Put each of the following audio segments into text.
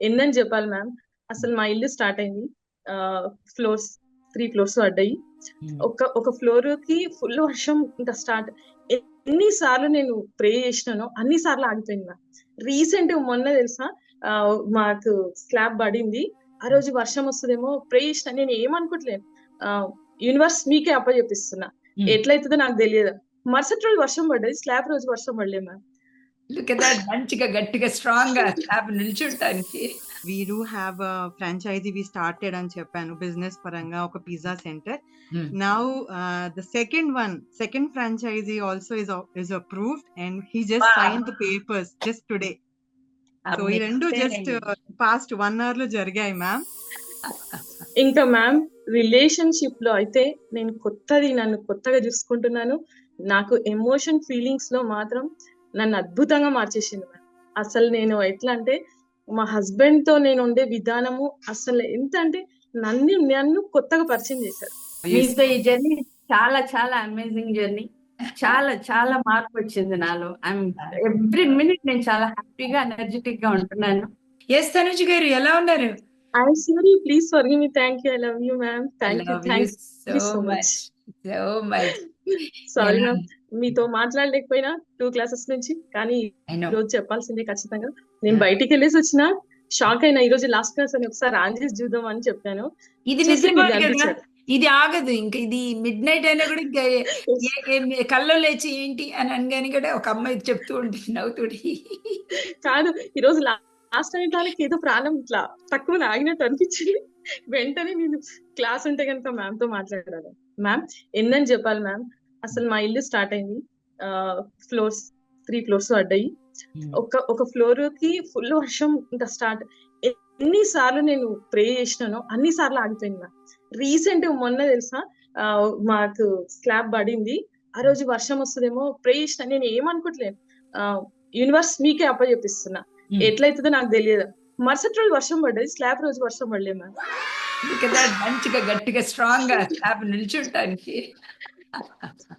ఎన్నని చెప్పాలి మ్యామ్? అసలు మా ఇల్లు స్టార్ట్ అయింది. ఫ్లోర్స్ త్రీ ఫ్లోర్స్ పడ్డాయి. ఒక ఒక ఫ్లోర్కి ఫుల్ వర్షం ఇంకా స్టార్ట్. ఎన్ని సార్లు నేను ప్రే చేసినానో అన్ని సార్లు ఆగిపోయింది మ్యామ్. రీసెంట్ మొన్న తెలుసా? మాకు స్లాబ్ పడింది. ఆ రోజు వర్షం వస్తుందేమో ప్రే చేసిన. నేను ఏమనుకోవట్లేను యూనివర్స్ మీకే అప్పచెప్పిస్తున్నా. Hmm. ఎట్లయితుందో నాకు తెలియదు. మరుసటి రోజు వర్షం పడ్డది. స్లాబ్ రోజు వర్షం పడలే మ్యామ్. లుక్ ఎట్ దట్ మంచిగా గట్టిగా స్ట్రాంగ్గా slab నిల్చుంటానికి. We do have franchisee we started అని చెప్పాను బిజినెస్ పరంగా ఒక pizza centre. Now the second one second franchisee also is is approved and he just. Sign the papers just today so ఈ రెండు just past one అవర్లో జరిగాయి ma'am ఇంకా ma'am రిలేషన్షిప్లో అయితే నేను కొత్తది నన్ను కొత్తగా చూసుకుంటున్నాను. నాకు ఎమోషన్ ఫీలింగ్స్లో మాత్రం నన్ను అద్భుతంగా మార్చేసింది మ్యామ్ అసలు నేను ఎట్లా అంటే మా హస్బెండ్తో నేను ఉండే విధానము అసలు ఎంత అంటే నన్ను నన్ను కొత్తగా పరిచయం చేశారు. మీతో ఈ జర్నీ చాలా చాలా అమేజింగ్ జర్నీ చాలా చాలా మార్పు వచ్చింది నాలో. ఎవ్రీ మినిట్ నేను చాలా హ్యాపీగా ఎనర్జెటిక్గా ఉంటున్నాను. ఎస్ తనుజ్ గారు ఎలా ఉన్నారు? I sorry please for me thank you I love you ma'am thank you thank you so so much so much sorry? Ma'am మీతో మాట్లాడలేకపోయినా టూ క్లాసెస్ నుంచి. కానీ రోజు చెప్పాల్సిందే ఖచ్చితంగా. నేను బయటికి వెళ్ళేసి వచ్చిన షాక్ అయినా. ఈ రోజు లాస్ట్ క్లాస్ అని ఒకసారి ఆన్ చేసి చూద్దాం అని చెప్పాను. ఇది. ఇది ఆగదు. ఇంకా ఇది మిడ్ నైట్ అయినా కూడా ఇంకా కల్లో లేచి ఏంటి అని అనగానే కూడా ఒక అమ్మాయి చెప్తూ ఉంటుంది నవ్వుతుడి కాదు ఈ రోజు లాస్ట్ టైం దానికి ఏదో ప్రాణం ఇట్లా తక్కువ ఆగినట్టు అనిపించింది. వెంటనే నేను క్లాస్ ఉంటే కనుక మ్యామ్తో మాట్లాడాను మ్యామ్ ఎన్నని చెప్పాలి మ్యామ్ అసలు మా ఇల్లు స్టార్ట్ అయింది. ఫ్లోర్స్ త్రీ ఫ్లోర్స్ పడ్డాయి. ఒక ఒక ఫ్లోర్కి ఫుల్ వర్షం ఇంకా స్టార్ట్. ఎన్ని సార్లు నేను ప్రే చేసినానో అన్ని సార్లు ఆగిపోయింది రీసెంట్ మొన్న తెలుసా? మాకు స్లాబ్ పడింది. ఆ రోజు వర్షం వస్తుందేమో ప్రే చేసిన. నేను ఏమనుకోవట్లేను యూనివర్స్ మీకే అప్పచెప్పిస్తున్నా. Hmm. ఎట్లయితుందో నాకు తెలియదు. మరుసటి రోజు వర్షం పడ్డది. స్లాబ్ రోజు వర్షం పడలే మ్యామ్. మంచిగా గట్టిగా స్ట్రాంగ్గా స్లాబ్ నిల్చుంటానికి.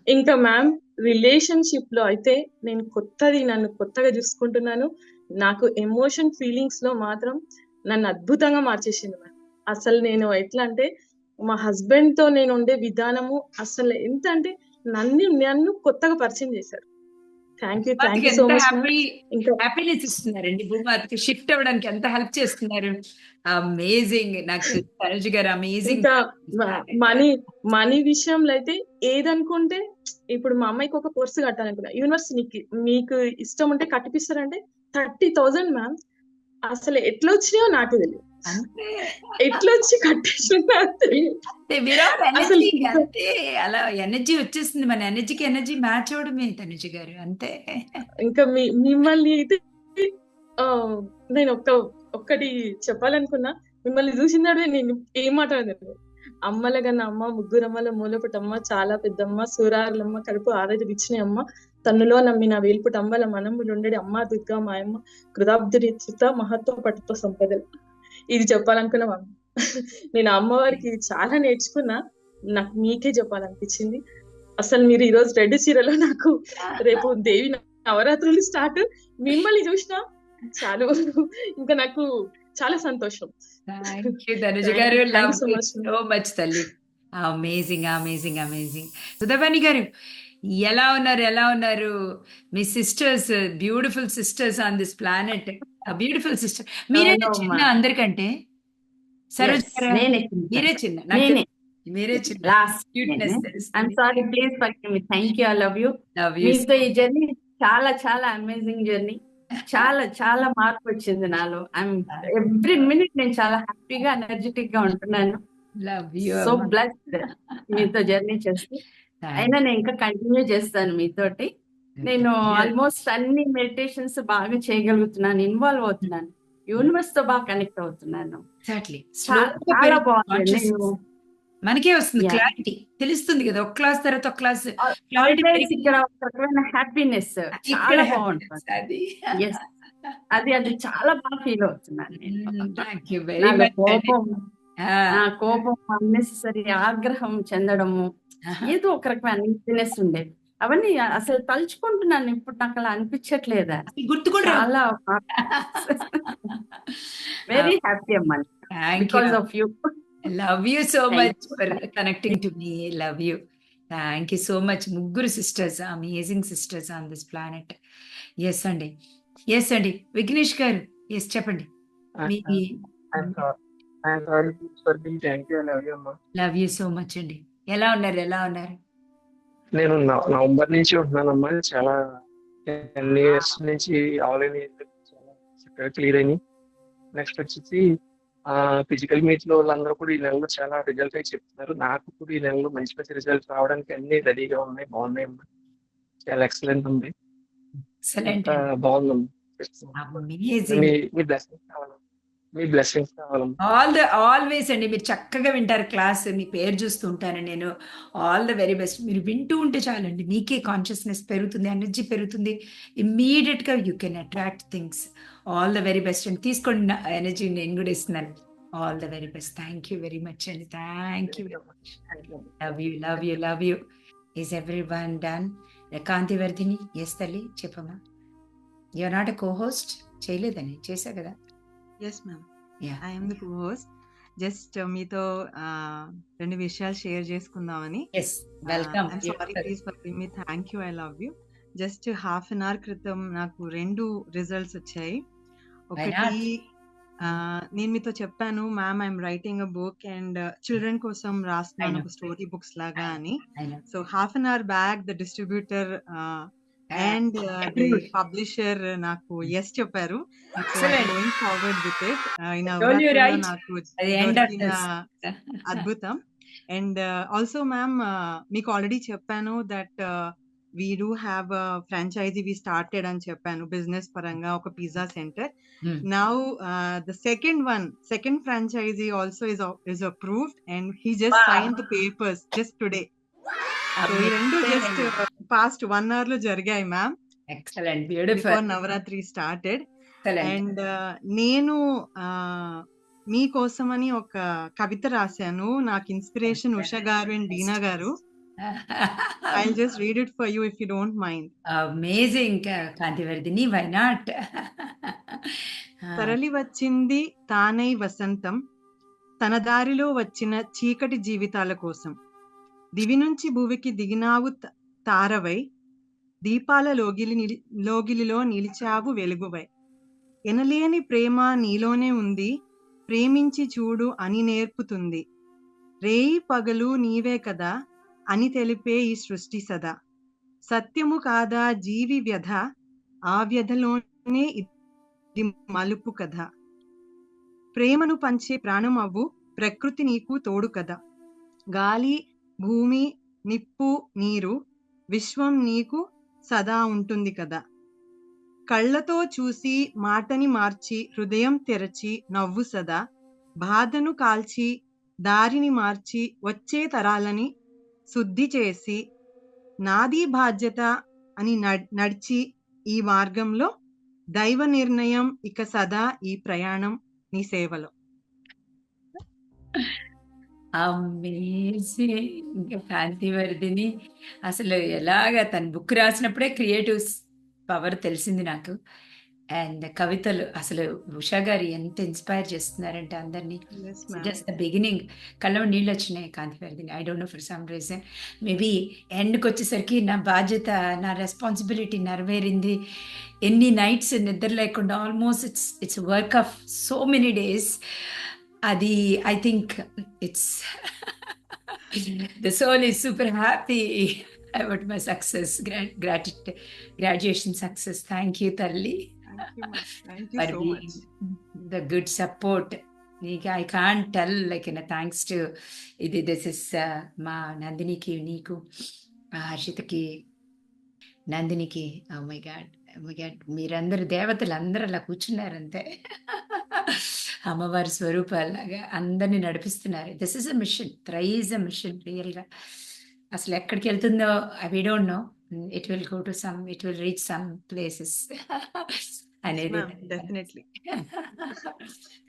ఇంకా మ్యామ్ రిలేషన్షిప్లో అయితే నేను కొత్తది నన్ను కొత్తగా చూసుకుంటున్నాను. నాకు ఎమోషన్ ఫీలింగ్స్లో మాత్రం నన్ను అద్భుతంగా మార్చేసింది మ్యామ్ అసలు నేను ఎట్లా అంటే మా హస్బెండ్తో నేను ఉండే విధానము అసలు ఎంత అంటే నన్ను నన్ను కొత్తగా పరిచయం చేశారు. Thank you thank you so much happy happiness ఇస్తున్నారండి. భూమాతకి షిఫ్ట్ అవ్వడానికి ఎంత హెల్ప్ చేస్తున్నారు. అమేజింగ్ నాకు తనుజ్ గారు అమేజింగ్ మనీ మనీ విషయంలో అయితే ఏదనుకుంటే ఇప్పుడు మా అమ్మాయికి ఒక కోర్సు కట్టాలనుకున్నా యూనివర్సిటీ నీకు మీకు ఇష్టం ఉంటే కట్టిపిస్తారంటే థర్టీ థౌజండ్ మ్యామ్ అసలు ఎట్లా వచ్చినాయో నాకు తెలియదు ఎట్లా వచ్చి అలా ఎనర్జీ వచ్చేస్తుంది మన ఎనర్జీకి ఎనర్జీ మ్యాచ్ అవడమే తనుజ్ గారు అంతే. ఇంకా మీ మిమ్మల్ని అయితే నేను ఒక్క ఒక్కటి చెప్పాలనుకున్నా. మిమ్మల్ని చూసినాడే నేను ఏం మాట్లాడలేదు అమ్మల కన్నా అమ్మ ముగ్గురమ్మల మూలపుటమ్మ చాలా పెద్దమ్మ సూరారులమ్మ కడుపు ఆరది ఇచ్చిన అమ్మ. తన్నులో నమ్మిన వేల్పుట అమ్మల మనములు ఉండేది అమ్మ దుర్గా మాయమ్మ కృతాబ్దురిత మహత్వ పట్టుతో సంపదలు. ఇది చెప్పాలనుకున్నా నేను అమ్మవారికి చాలా నేర్చుకున్నా. నాకు మీకే చెప్పాలనిపించింది. అసలు మీరు ఈ రోజు రెడ్ చీరలో నాకు రేపు దేవి నవరాత్రులు స్టార్ట్. మిమ్మల్ని చూసినా చాలు. ఇంకా నాకు చాలా సంతోషం. గారు. మచ్ తల్లి. అమేజింగ్ అమేజింగ్ అమేజింగ్ సుధపాణి గారు ఎలా ఉన్నారు ఎలా ఉన్నారు? మీ sisters beautiful sisters on this planet beautiful sister మీరే. చిన్న అందరికంటే? సరోజ్ మీరే చిన్న. మీరే చిన్న. Sorry please me thank you I love you love ఈ జర్నీ చాలా చాలా అమేజింగ్ జర్నీ చాలా చాలా మార్పు వచ్చింది నాలో. ఐఎమ్ ఎవ్రీ మినిట్ నేను చాలా హ్యాపీగా ఎనర్జెటిక్గా ఉంటున్నాను. లవ్ యూ సో బ్లెస్డ్ మీతో జర్నీ చేసి అయినా నేను ఇంకా కంటిన్యూ చేస్తాను మీతోటి. నేను ఆల్మోస్ట్ అన్ని మెడిటేషన్స్ బాగా చేయగలుగుతున్నాను ఇన్వాల్వ్ అవుతున్నాను. యూనివర్స్తో బాగా కనెక్ట్ అవుతున్నాను. చాలా బాగుంది. మనకే వస్తుంది. క్లారిటీ తెలుస్తుంది కదా ఒక క్లాస్ తర్వాత ఒక క్లాస్ హ్యాపీనెస్ చాలా బాగుంటుంది. అది. అది చాలా బాగా ఫీల్ అవుతున్నాను కోపం ఆ కోపం అన్నెసరీ ఆగ్రహం చెందడము ఏదో ఒక రకమైన నీట్నెస్ ఉండేది అవన్నీ అసలు తలుచుకుంటున్నాను ఇప్పుడు నాకు అలా అనిపించట్లేదా? గుర్తు కూడా చాలా వెరీ హ్యాపీ అమ్మా thank because you. Of you love you so much. For connecting to me love you thank you so much ముగ్గురు sisters amazing sisters on this planet yes అండి ఎస్ అండి విఘ్నేష్ గారు ఎస్ చెప్పండి. మీ లవ్ యూ సో మచ్ అండి. ఎలా ఉన్నారు? ఎలా ఉన్నారు? నేను నవ- నవంబర్ నుంచి ఉంటున్నానమ్మా. చాలా టెన్ ఇయర్స్ నుంచి చాలా చక్కగా క్లియర్ అయినాయి. నెక్స్ట్ వచ్చేసి ఫిజికల్ మీట్లో వాళ్ళందరూ కూడా ఈ నెలలో చాలా రిజల్ట్ అయితే చెప్తున్నారు. నాకు కూడా ఈ నెలలో మంచి మంచి రిజల్ట్స్ రావడానికి అన్ని రెడీగా ఉన్నాయి. బాగున్నాయి అమ్మా. చాలా ఎక్సలెంట్ ఉంది. బాగుందమ్మా. మీ బ్లెస్సింగ్స్ కావాలమ్మా. మీ బ్లెస్సింగ్స్ ఆల్ ద ఆల్వేస్ అండి మీరు చక్కగా వింటారు క్లాస్ మీ పేరు చూస్తూ ఉంటాను నేను. ఆల్ ద వెరీ బెస్ట్ మీరు వింటూ ఉంటే చాలండి మీకే కాన్షియస్నెస్ పెరుగుతుంది ఎనర్జీ పెరుగుతుంది. ఇమ్మీడియట్గా you can attract things all the very best అండి. తీసుకోండి ఎనర్జీ నేను కూడా ఇస్తున్నాను. All the very best thank you very much అండి. Thank you love you love you love you is everyone done Kanthivardhini yes తల్లి చెప్పమ్మా. Your not a co host చేయలేదని చేశా కదా. Yes ma'am Yeah. I'm the host just మీతో రెండు విషయాలు share చేసుకుందామని. Welcome me thank you I love you just half an hour క్రితం నాకు రెండు రిజల్ట్స్ వచ్చాయి. ఒకటి నేను మీతో చెప్పాను ma'am I'm writing a book and children కోసం రాస్తున్నాను. ఒక స్టోరీ బుక్స్ లాగా అని. So half an hour back the distributor and the publisher నాకు ఎస్ చెప్పారు Excellent. Going forward with it ఈ Told you నవరాత్రిలో right. నాకు అది end of దొరికిన this. అద్భుతం అండ్ ఆల్సో మ్యామ్ మీకు ఆల్రెడీ చెప్పాను that we do have franchisee we started అని చెప్పాను బిజినెస్ పరంగా ఒక pizza centre Hmm. Now the second one second franchisee also is is approved and he just Wow. Sign the papers just today so ఈ రెండు just past one అవర్లో జరిగాయి ma'am excellent beautiful Navaratri started and నేను ఆ, మీకోసమని ఒక కవిత రాశాను. నాకు inspiration Usha garu and Beena garu. I just read it for you if you don't mind amazing Kanthivardhini why not తరలి వచ్చింది తానై వసంతం తన దారిలో వచ్చిన చీకటి జీవితాల కోసం. దివి నుంచి భూవికి దిగినావు తారవై దీపాల లోగిలి నిలి- లోగిలిలో నిలిచావు వెలుగువై. ఎనలేని ప్రేమ నీలోనే ఉంది ప్రేమించి చూడు అని నేర్పుతుంది. రేయి పగలు నీవే కదా అని తెలిపే ఈ సృష్టి సదా. సత్యము కాదా జీవి వ్యధ ఆ వ్యధలోనే ఇది మలుపు కథ ప్రేమను పంచే ప్రాణం అవ్వు ప్రకృతి నీకు తోడు కదా. గాలి భూమి నిప్పు నీరు విశ్వం నీకు సదా ఉంటుంది కదా. కళ్ళతో చూసి మాటని మార్చి హృదయం తెరచి నవ్వు సదా. బాధను కాల్చి దారిని మార్చి వచ్చే తరాలని శుద్ధి చేసి నాది బాధ్యత అని నడ్- నడిచి ఈ మార్గంలో దైవ నిర్ణయం ఇక సదా ఈ ప్రయాణం నీ సేవలో. అమేజింగ్ కాంతివర్ధిని అసలు ఎలాగ తన బుక్ రాసినప్పుడే క్రియేటివ్ పవర్ తెలిసింది నాకు. అండ్ కవితలు అసలు ఉషా గారు ఎంత ఇన్స్పైర్ చేస్తున్నారంటే అందరినీ. జస్ట్ ద బిగినింగ్ కళ్ళ నీళ్ళు వచ్చినాయి Kanthivardhini I don't know for some reason maybe ఎండ్కి వచ్చేసరికి నా బాధ్యత నా రెస్పాన్సిబిలిటీ నెరవేరింది. ఎన్ని నైట్స్ నిద్ర లేకుండా almost it's it's work of so many days అది I think it's the soul is super happy about my success గ్రాటి graduation success thank you తల్లి for so the much the good support నీకు I can tell like in thanks to ఇది this is మా నందినికి నీకు ఆ హర్షితకి నందినికి my god my god మీరందరూ దేవతలు అందరూ అలా కూర్చున్నారంతే అమ్మవారి స్వరూపాలాగా అందరినీ నడిపిస్తున్నారు. This is a mission thrice a mission రియల్గా. అసలు ఎక్కడికి వెళ్తుందో I don't know it will go to some it will reach some places అనేది డెఫినెట్లీ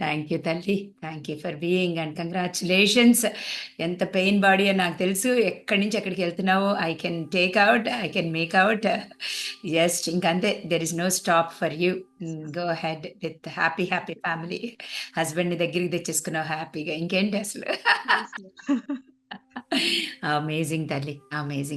థ్యాంక్ యూ తల్లి. Thank you for being and congratulations ఎంత పెయిన్ బాడీ అని నాకు తెలుసు. ఎక్కడి నుంచి ఎక్కడికి వెళ్తున్నావో I can take out I can make out just ఇంకంతే. There is no stop for you go ahead with happy happy family హస్బెండ్ని దగ్గరికి తెచ్చేసుకున్నావు హ్యాపీగా. ఇంకేంటి అసలు? అమేజింగ్ తల్లి. అమేజింగ్